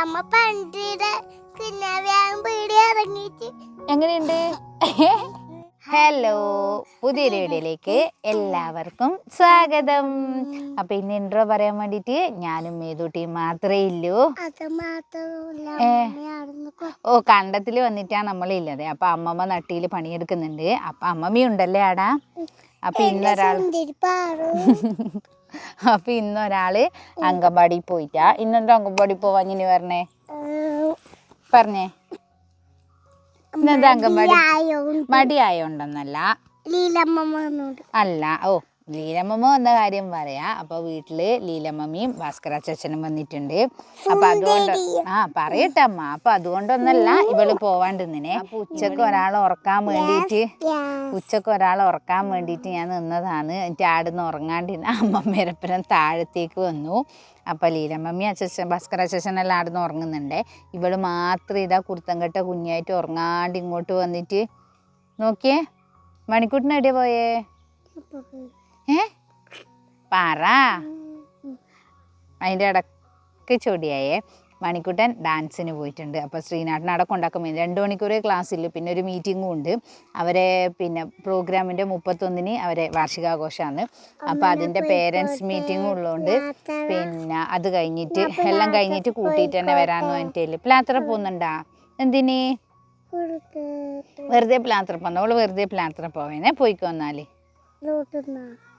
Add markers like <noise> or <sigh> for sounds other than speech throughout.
അമ്മ പണ്ടിയുടെ പീടി ഇറങ്ങിയിട്ട്. എങ്ങനെയുണ്ട്? ഹലോ പുതിയ വീഡിയോയിലേക്ക് എല്ലാവർക്കും സ്വാഗതം. അപ്പൊ ഇന്ന് ഇൻട്രോ പറയാൻ വേണ്ടിട്ട് ഞാനും മേതൂട്ടിയും മാത്രമേ ഇല്ലൂ. ഓ കണ്ടത്തിൽ വന്നിട്ടാണ് നമ്മളില്ലത്. അപ്പൊ അമ്മമ്മ നട്ടിയിൽ പണിയെടുക്കുന്നുണ്ട്. അപ്പൊ അമ്മമ്മ ഉണ്ടല്ലേ ആടാ അപ്പൊ ഇന്നൊരാൾ <laughs> അപ്പൊ ഇന്നൊരാൾ അങ്കൻവാടി പോയിട്ടാ. ഇന്നെന്താ അങ്കൻവാടി ഇനി പറഞ്ഞേ പറഞ്ഞേ. ഇന്നെന്താ അങ്കൻവാടി മടിയായോണ്ടെന്നല്ല. അല്ല ഓ. ലീലമ്മമ്മ വന്ന കാര്യം പറയാ. അപ്പൊ വീട്ടിൽ ലീലമ്മയും ഭാസ്കര അച്ചനും വന്നിട്ടുണ്ട്. അപ്പൊ അതുകൊണ്ട് ആ പറയട്ടെ അമ്മ അപ്പൊ അതുകൊണ്ടൊന്നല്ല ഇവൾ പോവാണ്ടിന്നിനെ. അപ്പൊ ഉച്ചയ്ക്ക് ഒരാൾ ഉറക്കാൻ വേണ്ടിയിട്ട് ഉച്ചയ്ക്ക് ഒരാൾ ഉറക്കാൻ വേണ്ടിയിട്ട് ഞാൻ നിന്നതാണ്. എന്നിട്ട് ആടുന്ന് ഉറങ്ങാണ്ടിരുന്ന അമ്മമ്മേരപ്പുരം താഴത്തേക്ക് വന്നു. അപ്പോൾ ലീലമ്മമ്മി അച്ഛൻ ഭാസ്കര അച്ഛനെല്ലാം ആടുന്ന് ഉറങ്ങുന്നുണ്ടേ. ഇവൾ മാത്രം ഇതാ കുർത്തം കെട്ട കുഞ്ഞായിട്ട് ഉറങ്ങാണ്ട് ഇങ്ങോട്ട് വന്നിട്ട് നോക്കിയേ. മണിക്കൂട്ടിന് എവിടെയാ പോയേ. ഏ? പറ. അതിന്റെ ഇടയ്ക്ക് ചൊടിയായേ. മണിക്കുട്ടൻ ഡാൻസിന് പോയിട്ടുണ്ട്. അപ്പോൾ ശ്രീനാഥൻ അവിടെ കൊണ്ടാക്കുമ്പോൾ രണ്ട് മണിക്കൂർ ക്ലാസ്സിൽ പിന്നെ ഒരു മീറ്റിങ്ങും ഉണ്ട്. അവരെ പിന്നെ പ്രോഗ്രാമിന്റെ മുപ്പത്തൊന്നിന് അവരെ വാർഷികാഘോഷമാണ് അപ്പോൾ അതിന്റെ പേരൻസ് മീറ്റിംഗും ഉള്ളതുകൊണ്ട് പിന്നെ അത് കഴിഞ്ഞിട്ട് എല്ലാം കഴിഞ്ഞിട്ട് കൂട്ടിയിട്ട് തന്നെ വരാമെന്ന് പറഞ്ഞിട്ടില്ല പ്ലാത്ര പോകുന്നുണ്ടാ? എന്തിന്? വെറുതെ പ്ലാത്ര പോകുന്ന. അവൾ വെറുതെ പ്ലാത്ര പോവേനെ പോയിക്കോ എന്നാൽ. ആ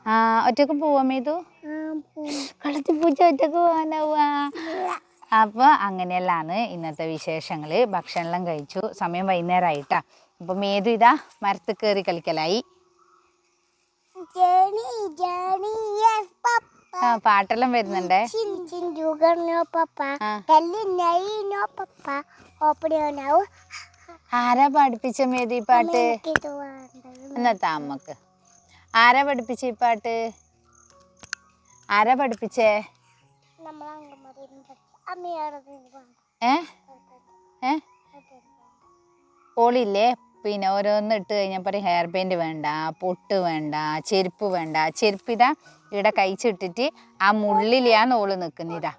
ഒറ്റയ്ക്ക് പോവാ മേതു? കളത്തി പൂച്ച ഒറ്റയ്ക്ക് പോവാനാവാ അപ്പോൾ അങ്ങനെയെല്ലാമാണ് ഇന്നത്തെ വിശേഷങ്ങൾ ഭക്ഷണമെല്ലാം കഴിച്ചു. സമയം വൈകുന്നേരമായിട്ടാ അപ്പൊ മേതു ഇതാ മരത്ത് കയറി കളിക്കലായി. പാട്ടെല്ലാം വരുന്നുണ്ടേ? ആരാ പഠിപ്പിച്ച മേതു ഈ പാട്ട്? എന്നത്താ അമ്മയ്ക്ക്. ആരാ പഠിപ്പിച്ച ഈ പാട്ട്? ആരാ പഠിപ്പിച്ചേ? ഏ? ഏ? ഓളില്ലേ? പിന്നെ ഓരോന്ന് ഇട്ട് കഴിഞ്ഞാൽ കഴിഞ്ഞപ്പോൾ ഹെയർ ബാൻഡ് വേണ്ട പൊട്ട് വേണ്ട ചെരുപ്പ് വേണ്ട. ചെരുപ്പ് ഇതാ ഇവിടെ കഴിച്ചിട്ടിട്ട് ആ മുള്ളിലാണ് ഓൾ നിൽക്കുന്നിതാ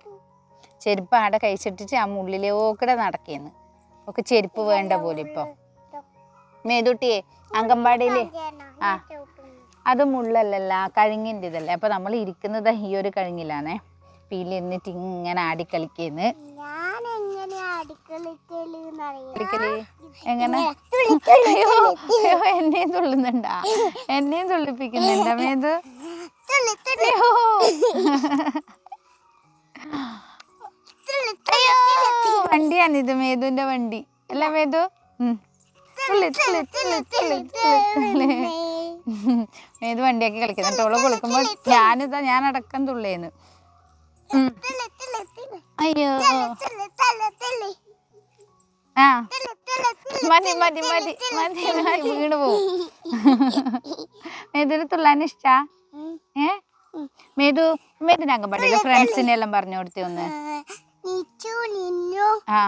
ചെരുപ്പ് അവിടെ കഴിച്ചിട്ടിട്ട് ആ മുള്ളിലോക്കിടെ നടക്കുന്നു. ഒക്കെ ചെരുപ്പ് വേണ്ട പോലെ ഇപ്പോൾ മേതുട്ടിയെ അങ്കമ്പാടിയിൽ ആ. അത് മുള്ളല്ലല്ല കഴുങ്ങിന്റെ ഇതല്ലേ അപ്പോൾ നമ്മൾ ഇരിക്കുന്നത് ഈ ഒരു കഴുങ്ങിലാണേ. പീലി എന്നിട്ട് ഇങ്ങനെ ആടിക്കളിക്കുന്നു. എങ്ങനെ? അയ്യോ എന്നെയും തുള്ളുന്നുണ്ടാ? എന്നെയും തുള്ളിപ്പിക്കുന്നുണ്ടാ <laughs> മേതു? വണ്ടിയാണ് ഇത് മേതുവിന്റെ വണ്ടി. അല്ല മേതു. തുള്ളി തുള്ളി തുള്ളി തുള്ളി തുള്ളി തുള്ളി വണ്ടിയൊക്കെ വണ്ടിയൊക്കെ കളിക്കുന്നുണ്ട് ഓൾ കുളിക്കുമ്പോൾ ഞാനിതാ ഞാൻ അടക്കം തുള്ളേന്ന്. അയ്യോ. ആ. മതി മതി മതി മതി മതി. വീണ് പോവും. <laughs> മേതുവിന് തുള്ളാൻ ഇഷ്ടാ? ഏ? മേതു മേതുവിന് അംഗൻവാടിയിലെ ഫ്രണ്ട്സിനെ എല്ലാം പറഞ്ഞു കൊടുത്തി ഒന്ന്. ആ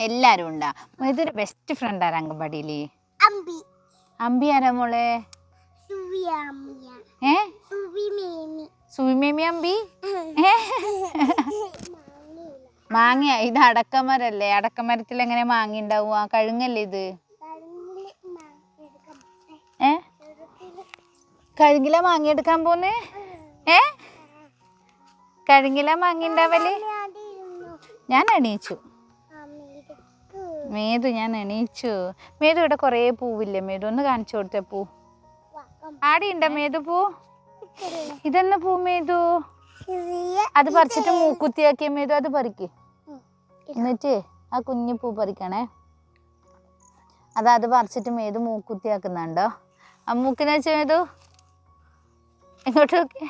എല്ലാരും. ഉണ്ടാ. മേതുവിന്റെ ബെസ്റ്റ് ഫ്രണ്ട് ആരാ അംഗൻവാടിയിൽ? അമ്പി ആരാ മോളെ? ഏ? സുവിമേമി അമ്പി? ഏ? മാങ്ങ ഇത് അടക്കമരല്ലേ? അടക്കമരത്തിൽ എങ്ങനെ മാങ്ങ ഉണ്ടാവുക കഴുങ്ങല്ലേ ഇത്? ഏ? കഴുകില മാങ്ങ എടുക്കാൻ പോന്നേ? ഏ? കഴുകില മാങ്ങ ഉണ്ടാവൽ? ഞാൻ എണീച്ചു മേതു ഞാൻ എണീച്ചു. മേതു ഇവിടെ കുറേ പൂവില്ലേ? മേതു ഒന്ന് കാണിച്ചു കൊടുത്ത പൂ. ആടിയുണ്ടോ മേതു പൂ? ഇതെന്ന പൂ മേതു? അത് പറിച്ചിട്ട് മൂക്കുത്തിയാക്കിയ മേതു അത് പറിക്ക്. എന്നിട്ട് ആ കുഞ്ഞു പൂ പറിക്കണേ. അതാ അത് പറിച്ചിട്ട് മേതു മൂക്കുത്തിയാക്കുന്നുണ്ടോ? ആ മൂക്കിനെ വെച്ച മേതു. ഇങ്ങോട്ട് നോക്കിയേ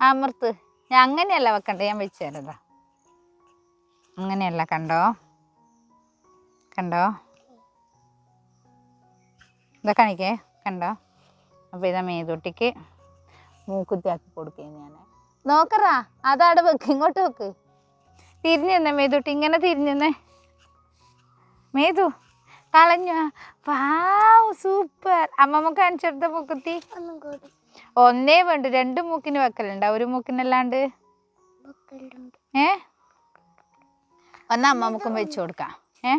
അമർത്ത്. ഞാൻ അങ്ങനെയല്ല വെക്കണ്ട? ഞാൻ വെച്ചു തരതാ അങ്ങനെയല്ല കണ്ടോ? കണ്ടോ? ഇതാ കാണിക്കേ കണ്ടോ? അപ്പോൾ ഇതാ മേതുട്ടിക്ക് മൂക്കുത്തിയാക്കി കൊടുക്കുകയും ഞാൻ നോക്കറാ അതവിടെ വെക്ക് ഇങ്ങോട്ട് വെക്ക്. തിരിഞ്ഞു മേതൊട്ടി മേതുട്ടി ഇങ്ങനെ തിരിഞ്ഞു മേതു കളഞ്ഞു. Wow super. അമ്മമ്മ കാണിച്ചെടുത്ത മൂക്കുത്തി? ഒന്നും വേണ്ട രണ്ട് മൂക്കിന് വെക്കലുണ്ട്. ഒരു മൂക്കിനല്ലാണ്ട്? ഏ? ഒന്ന് അമ്മമ്മക്കും വെച്ചു കൊടുക്കാം. ഏ?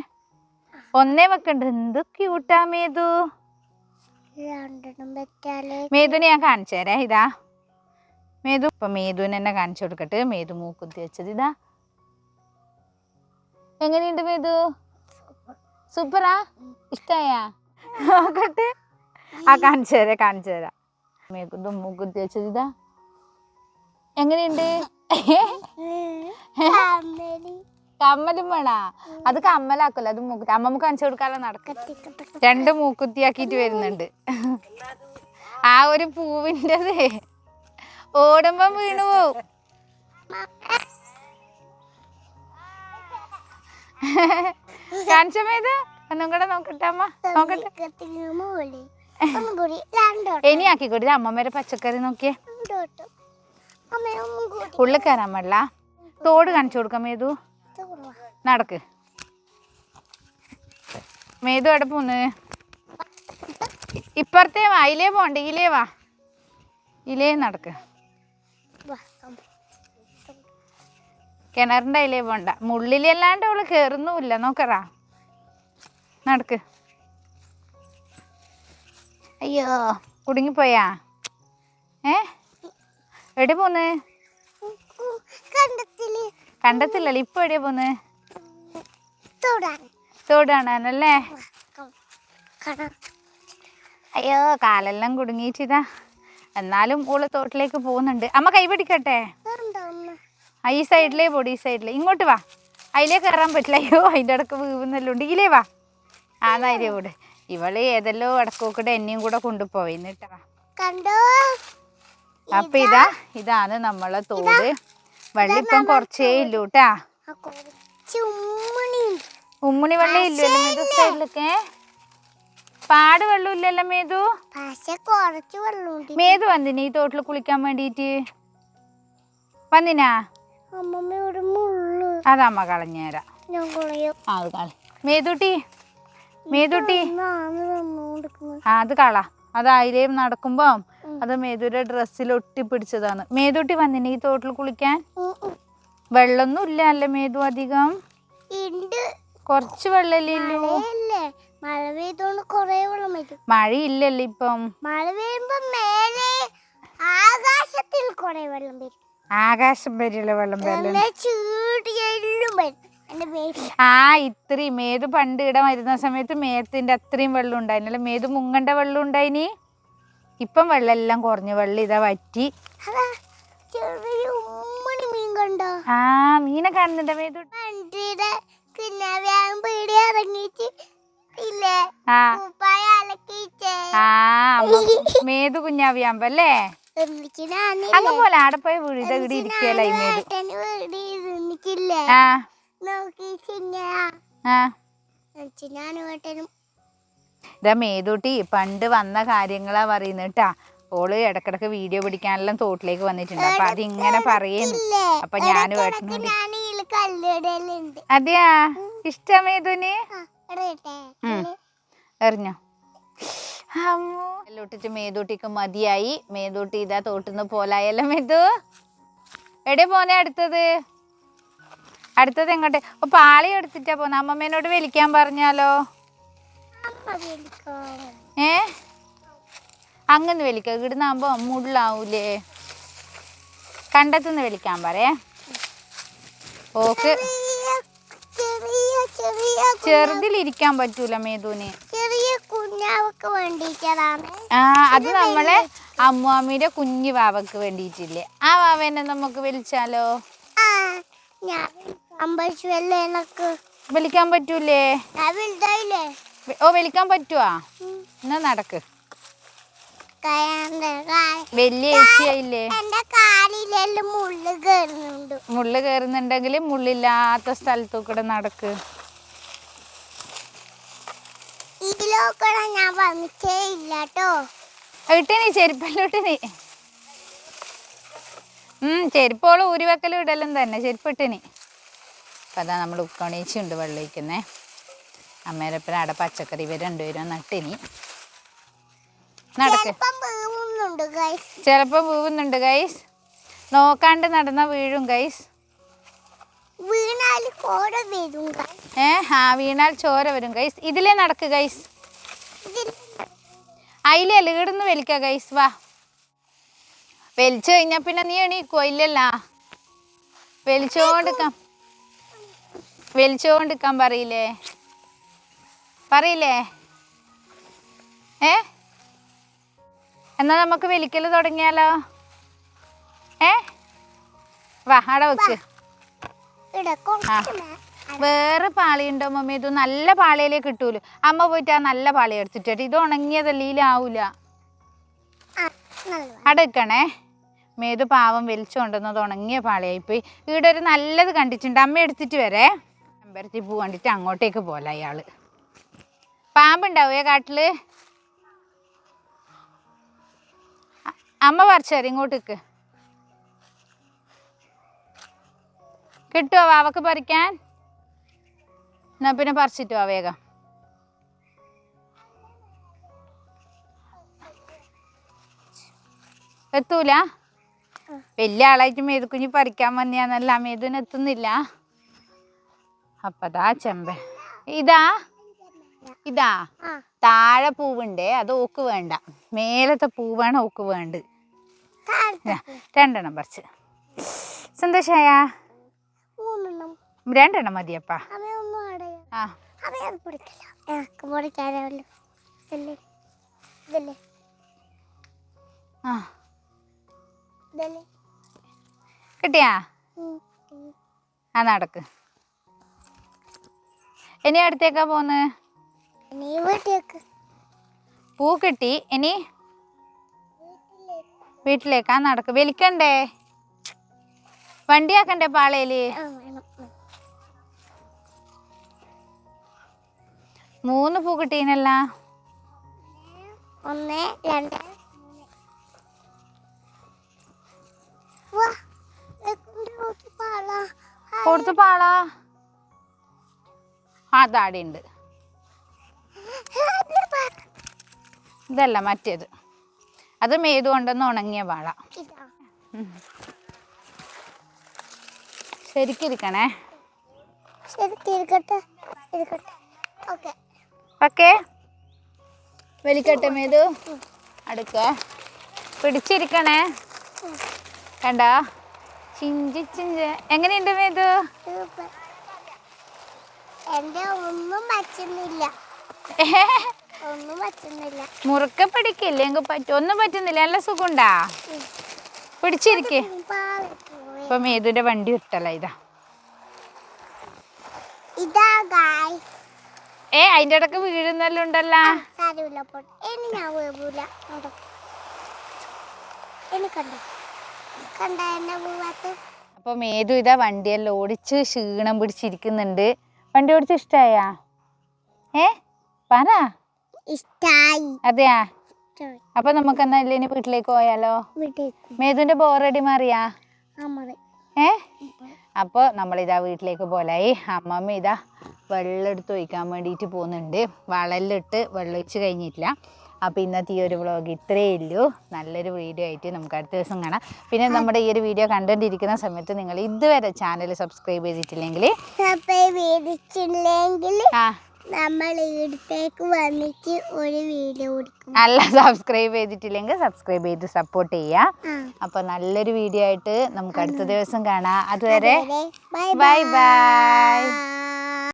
ഒന്നേ വെക്കണ്ട? എന്ത് ക്യൂട്ടാ മേതു. മേതുവിനെ ഞാൻ കാണിച്ചു തരാം. ഇതാ. മേതു ഇപ്പൊ മേതുവിന് തന്നെ കാണിച്ചു കൊടുക്കട്ടെ. മേതു മൂക്കുത്തി വെച്ചത് ഇതാ. എങ്ങനെയുണ്ട് മേതു? സൂപ്പറാ? ഇഷ്ടായാ? നോക്കട്ടെ. ആ കാണിച്ചു തരാം കാണിച്ചു തരാം. മേതു മൂക്കുത്തി വെച്ചത് ഇതാ. എങ്ങനെയുണ്ട്? <laughs> <laughs> കമ്മലും വേണ. അത് കമ്മലാക്കല്ലോ അത് മൂക്കുത്തി അമ്മമ്മ കാണിച്ചു കൊടുക്കാതെ നടക്കും. രണ്ട് മൂക്കുത്തി മൂക്കുത്തിയാക്കിയിട്ട് വരുന്നുണ്ട്. ആ ഒരു പൂവിന്റെത്. ഓടുമ്പം വീണു പോവും. കാണിച്ചമ്മേത് ഒന്നും കൂടെ നോക്കട്ടെ അമ്മ. നോക്കട്ടെ. ഇനി ആക്കിക്കൂടി അമ്മമ്മേരെ പച്ചക്കറി നോക്കിയേ. ഉള്ളിൽ കയറാൻ പാടില്ല. തോട് കാണിച്ചു കൊടുക്കാം തുറവാ. നടക്ക്. മേതു എവിടെ പോന്ന്? ഇപ്പുറത്തേ വാ ഇലേ പോണ്ട ഇലേ വാ. ഇലേ നടക്ക്. കിണറിന്റെ അതിലേ പോണ്ട. മുള്ളിലല്ലാണ്ട് അവൾ കയറുന്നുമില്ല നോക്കറാ നടക്ക്. അയ്യോ കുടുങ്ങിപ്പോയാ? ഏ? എവിടെ പോന്ന്? കണ്ടെത്തില്ലേ കണ്ടത്തില്ലല്ലോ. ഇപ്പൊ എവിടെയാ പോന്ന്? തോടാണല്ലേ അയ്യോ കാലെല്ലാം കുടുങ്ങിയിട്ടിതാ. എന്നാലും ഓൾ തോട്ടിലേക്ക് പോകുന്നുണ്ട്. അമ്മ കൈ പിടിക്കട്ടെ? ആ ഈ സൈഡിലേ പോടി ഈ സൈഡിലേ. ഇങ്ങോട്ട് വാ. അതിലേ കയറാൻ പറ്റില്ല. അയ്യോ അതിന്റെ ഇടയ്ക്ക് വീവുന്നെല്ലാം ഉണ്ട്. ഇതിലേ വാ. ആ ധൈര്യം കൂടെ ഇവൾ ഏതെല്ലോ ഇടക്കോക്കൂടെ എന്നെയും കൂടെ കൊണ്ടുപോയി. എന്നിട്ടാ കണ്ടോ? അപ്പൊ ഇതാ. ഇതാണ് നമ്മളെ തോട്. വെള്ളം ഇപ്പം കുറച്ചേ ഇല്ലൂ കേട്ടാ ഉമ്മണി. വെള്ളം ഇല്ലല്ലോ മേതു സൈഡിലൊക്കെ? പാട് വെള്ളം ഇല്ലല്ലോ മേതു? മേതു വന്നിന് ഈ തോട്ടിൽ കുളിക്കാൻ വേണ്ടിട്ട്? വന്നിനാ? അതമ്മ കളഞ്ഞേരാ അത് കള. മേതുട്ടി മേതുട്ടി. ആ അത് കള. അത് അതിലേയും നടക്കുമ്പം അത് മേതുയുടെ ഡ്രസ്സിൽ ഒട്ടിപ്പിടിച്ചതാണ് മേതുട്ടി വന്നിന് ഈ തോട്ടിൽ കുളിക്കാൻ? വെള്ളമൊന്നും ഇല്ല അല്ലേ മേതു അധികം? കുറച്ച് വെള്ളല്ലേ ഇല്ലൂ മഴ പെയ്തോണ്ട് കൊറേ വെള്ളം വരും. മഴയില്ലല്ലോ ഇപ്പം? മഴ പെയ്യുമ്പോ മേലെ ആകാശത്തിൽ കൊറേ വെള്ളം വരും. ആകാശം വരെയുള്ള വെള്ളം വരും ആ ഇത്രയും മേത് പണ്ട് ഇവിടെ വരുന്ന സമയത്ത് മേത്തിന്റെ അത്രയും വെള്ളം ഉണ്ടായിരുന്നല്ലേ മേത് മുങ്ങണ്ട വെള്ളം ഉണ്ടായിനി? ഇപ്പം വെള്ളം എല്ലാം കുറഞ്ഞു വെള്ളം ഇതാ വറ്റി. മീൻ കണ്ടോ? ആ മീനെ കാണുന്നുണ്ട് മേതു എനിക്ക് അങ്ങ് പോലെ ആടെ പോയി വീട് ഇവിടെ ഇരിക്കലായി മേതു. ആ. ആ. ഇതാ മേതൂട്ടി പണ്ട് വന്ന കാര്യങ്ങളാ പറയുന്നത് കേട്ടാ ഓൾ ഇടക്കിടക്ക് വീഡിയോ പിടിക്കാനെല്ലാം തോട്ടിലേക്ക് വന്നിട്ടുണ്ട്. അപ്പൊ അതിങ്ങനെ പറയുന്നു അപ്പൊ ഞാനും ഞാൻ അതെയാ? ഇഷ്ടമേതുന്. എറിഞ്ഞോ? എല്ലോട്ടിട്ട് മേതൂട്ടിക്ക് മതിയായി. മേതൂട്ടി ഇതാ തോട്ടുന്ന പോലായല്ലോ മേതു. എവിടെ പോന്നെ അടുത്തത്. അടുത്തത് എങ്ങോട്ടെ? ഓ പാളി എടുത്തിട്ടാ പോന്നെ. അമ്മമ്മേനോട് വലിക്കാൻ പറഞ്ഞാലോ? ഏ? അങ്ങനെ വലിക്ക ഇവിടുന്നാകുമ്പോ മുള്ളാവൂലേ കണ്ടത്തുനിന്ന് വലിക്കാൻ പറയേ ഓക്ക് ചെറുതിലിരിക്കാൻ പറ്റൂല മേതൂന് ആ അത് നമ്മളെ അമ്മുഅമ്മയുടെ കുഞ്ഞു വാവക്ക് വേണ്ടിയിട്ടില്ലേ. ആ വാവനെ നമുക്ക് വിളിച്ചാലോ? വലിക്കാൻ പറ്റൂലേ? ഓ വലിക്കാൻ പറ്റുവാ? എന്നാ നടക്ക്. വലിയ ഏച്ചിയായില്ലേ? മുള്ളു കയറുന്നുണ്ടെങ്കിൽ മുള്ളില്ലാത്ത സ്ഥലത്തു കൂടെ നടക്ക് ഞാൻ വന്നിട്ടേ ഇല്ല കേട്ടോ ഇട്ടിനി ചെരുപ്പല്ലോട്ടിനി ഉം ചെരുപ്പോൾ ഊരിവെക്കലും ഇടലും തന്നെ. ചെരുപ്പിട്ടിനി അപ്പം അതാ നമ്മൾ ഉക്കണീച്ചുണ്ട് വെള്ളം ഒഴിക്കുന്നേ അമ്മേരപ്പന അവിടെ പച്ചക്കറി ഇവർ രണ്ടുപേരും നട്ടിനി. നടക്ക്. പൂവുന്നുണ്ട് ഗൈസ് ചിലപ്പോൾ വീവുന്നുണ്ട് ഗൈസ് നോക്കാണ്ട് നടന്ന വീഴും ഗൈസ് വീണാൽ വരും ഏ ആ വീണാൽ ചോര വരും ഗൈസ് ഇതിലേ നടക്ക് ഗൈസ് അതിലേ ലീടുന്ന് വലിക്ക ഗൈസ് വാ. വലിച്ചു കഴിഞ്ഞാ പിന്നെ നീ എണീക്കോ ഇല്ലല്ല. വലിച്ചോണ്ടിക്കാം വലിച്ചോണ്ടിക്കാൻ പറയില്ലേ? പറയില്ലേ? ഏ? എന്നാ നമുക്ക് വിളിക്കൽ തുടങ്ങിയാലോ? ഏ? വാ അവിടെ വെക്ക്. മേ- വേറെ പാളിയുണ്ടോ മമ്മി? ഇത് നല്ല പാളിയിലേ കിട്ടൂല. അമ്മ പോയിട്ട് ആ നല്ല പാളി എടുത്തിട്ട് ഇത് ഉണങ്ങിയതല്ലേ ഇതിലാവൂല ആ, വെക്കണേ. മേത് പാവം വലിച്ചു കൊണ്ടുവന്നത് ഉണങ്ങിയ പാളിയായിപ്പോയി. ഇവിടെ ഒരു നല്ലത് കണ്ടിട്ടുണ്ട്. അമ്മ എടുത്തിട്ട് വരെ. അമ്പരത്തി പൂ കണ്ടിട്ട് അങ്ങോട്ടേക്ക് പോലെ അയാൾ പാമ്പുണ്ടാവേ കാട്ടിൽ? അമ്മ പറിച്ചേരി ഇങ്ങോട്ടേക്ക്. കിട്ടുമോ വാവക്ക് പറിക്കാൻ? എന്നാ പിന്നെ പറിച്ചിട്ട് വാ വേഗം. എത്തൂല? വലിയ ആളായിട്ട് മേതുക്കുഞ്ഞി പറിക്കാൻ വന്നിയാന്നല്ല മേതുവിന് എത്തുന്നില്ല. അപ്പതാ ചെമ്പ. ഇതാ ഇതാ താഴെ പൂവുണ്ടേ അത് ഓക്ക് വേണ്ട. മേലത്തെ പൂവാണ് ഓക്ക് വേണ്ടത്. രണ്ടെണ്ണം പറിച്ച്. സന്തോഷായ? രണ്ടെണ്ണം മതിയപ്പാ. ആ. കിട്ടിയാ. ആ നടക്ക്. ഇനി അടുത്തേക്കാ പോന്ന്? പൂ കിട്ടി. ഇനി വീട്ടിലേക്കാ നടക്ക്. വലിക്കണ്ടേ വണ്ടിയാക്കണ്ടേ പാളയിൽ മൂന്ന് പൂ കിട്ടീനല്ല? ഒന്ന് രണ്ട് കൊടുത്തു പാളാ. ആ ഇതല്ല മറ്റേത്. അത് മേതുകൊണ്ടെന്ന് ഉണങ്ങിയ വാള. ശരിക്കിരിക്കണേ. ഓക്കെ. വലിക്കട്ടെ മേതു. അടുക്ക. പിടിച്ചിരിക്കണേ. കണ്ട? ചിഞ്ചി ചിഞ്ച്. എങ്ങനെയുണ്ട് മേതു? എന്റെ ഒന്നും പറ്റുന്നില്ല. ഒന്നും പറ്റുന്നില്ല. മുറുക്കെ പിടിക്കില്ലേ? എങ്കിൽ പറ്റും ഒന്നും പറ്റുന്നില്ല. നല്ല സുഖമുണ്ടാ പിടിച്ചിരിക്കേ. ഇപ്പൊ മേതുവിന്റെ വണ്ടി ഇട്ടല്ല ഇതാ. ഏ അതിന്റെ ഇടയ്ക്ക് വീഴുന്നെല്ലാം ഉണ്ടല്ലോ. അപ്പൊ മേതു ഇതാ വണ്ടിയെല്ലാം ഓടിച്ച് ക്ഷീണം പിടിച്ചിരിക്കുന്നുണ്ട്. വണ്ടി ഓടിച്ച് ഇഷ്ടായാ? ഏ പറ. ഇഷ്ടായി. അതെയാ? അപ്പൊ നമുക്ക് എന്നാ ഇനി വീട്ടിലേക്ക് പോയാലോ? മേതുന്റെ ബോർ ബോറടി മാറിയാ? ഏ? അപ്പോൾ നമ്മളിതാ വീട്ടിലേക്ക് പോലായി. അമ്മമ്മ ഇതാ വെള്ളം എടുത്ത് ഒഴിക്കാൻ വേണ്ടിയിട്ട് പോകുന്നുണ്ട് വളലിലിട്ട് വെള്ളം ഒഴിച്ച് കഴിഞ്ഞിട്ടില്ല. അപ്പോൾ ഇന്നത്തെ ഈ ഒരു വ്ളോഗ് ഇത്രയേ ഉള്ളൂ. നല്ലൊരു വീഡിയോ ആയിട്ട് നമുക്ക് അടുത്ത ദിവസം കാണാം. പിന്നെ നമ്മുടെ ഈ ഒരു വീഡിയോ കണ്ടുകൊണ്ടിരിക്കുന്ന സമയത്ത് നിങ്ങൾ ഇതുവരെ ചാനൽ സബ്സ്ക്രൈബ് ചെയ്തിട്ടില്ലെങ്കിൽ സബ്സ്ക്രൈബ് ചെയ്തിട്ടില്ലെങ്കിൽ ആ. നമ്മൾ ഇവിടത്തേക്ക് വന്നിട്ട് ഒരു വീഡിയോ കൊടുക്കും അല്ല സബ്സ്ക്രൈബ് ചെയ്തിട്ടില്ലെങ്കിൽ സബ്സ്ക്രൈബ് ചെയ്ത് സപ്പോർട്ട് ചെയ്യാം. അപ്പൊ നല്ലൊരു വീഡിയോ ആയിട്ട് നമുക്ക് അടുത്ത ദിവസം കാണാം. അതുവരെ ബൈ ബൈ ബൈ